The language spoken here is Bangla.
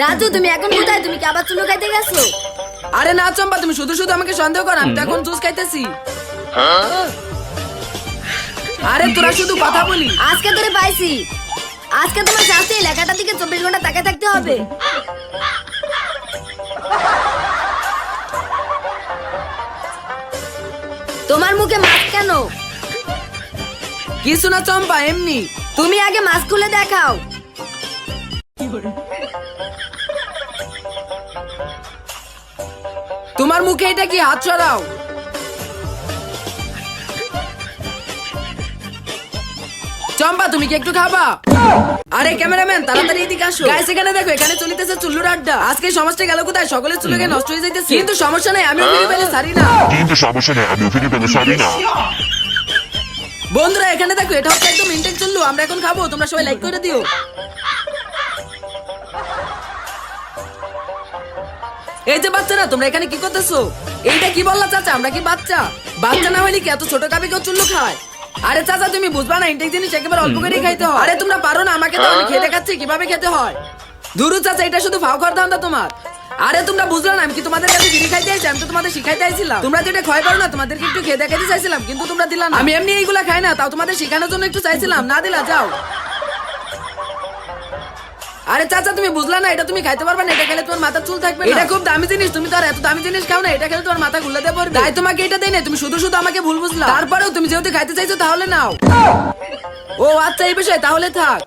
রাজু তুমি এখন কোথায়? তুমি কি আবার চুলো খাইতে গেছো? আরে না চম্পা তুমি শুধু শুধু আমাকে সন্দেহ কর আমি তো এখন জুস খাইতেছি। আরে তোরা শুধু কথা বলি। আজকে তোরে পাইছি। আজকে তোমার শাস্তি এই লেখাটার দিকে চব্বিশ ঘণ্টা তাকে থাকতে হবে। তোমার মুখে মাস্ক কেন? কিছু না চম্পা এমনি। তুমি আগে মাস্ক খুলে দেখাও। তোমার মুখে এটা কি হাত সরাও? চম্পা তুমি কি একটু খাবা? আরে ক্যামেরাম্যান তাড়াতাড়ি এদিকে আসো। গাইস এখানে দেখো এখানে চলিতেছে চুল্লুর আড্ডা। আজকে সমাজটা গেল কোথায়? সকলের চুলকে নষ্ট হয়ে যাইতেছে। কিন্তু সমস্যা নাই আমি ফিরে পেলে সারি না। কিন্তু সমস্যা নেই আমি ফিরে পেলে সারি না। বন্ধুরা এখানে দেখো এটা হচ্ছে একদম ইনটেক চুল্লু। আমরা এখন খাব তোমরা সবাই লাইক করে দিও। এই যে বাচ্চারা, তোমরা এখানে কি করতেছো? এইটা কি বললা চাচা? আমরা কি বাচ্চা? বাচ্চা না হলে কি এত ছোট কাপে কেউ চুল্লু খায়? আরে চাচা, তুমি বুঝবা না ইনটেক জিনিস একেবারে অল্প করেই খাইতে হয়। আরে তোমরা পারো না আমাকে তো আমি খেয়ে দেখাচ্ছি, কীভাবে খেতে হয়? দুরু চাচা, এটা শুধু ফাও কর ধান্দা তোমার। আরে তোমরা বুঝলা না, আমি কি তোমাদের কাছে বিড়ি খাইতে আইছি? আমি তো তোমাদের শিখাইতে আইছিলাম। তোমরা যেটা ক্ষয় করো না, তোমাদেরকে একটু খেয়ে দেখাইতে চাইছিলাম, কিন্তু তোমরা দিলা না। আমি এমনি এইগুলা খাই না, তাও তোমাদের শেখানোর জন্য একটু চাইছিলাম। না দিলা, যাও। আরে চাচা তুমি বুঝলা না এটা তুমি খাইতে পারবে না এটা খেলে তোমার মাথা চুল থাকবে এটা খুব দামি জিনিস তুমি তো আর এত দামি জিনিস খাও না এটা খেলে তোমার মাথা গুলাতে পড়বে। তাই তোমাকে এটা দেই না তুমি শুধু শুধু আমাকে ভুল বুঝলা। তারপরেও তুমি যেহেতু খাইতে চাইছো তাহলে নাও। ও আচ্ছা এই বিষয়ে তাহলে থাক।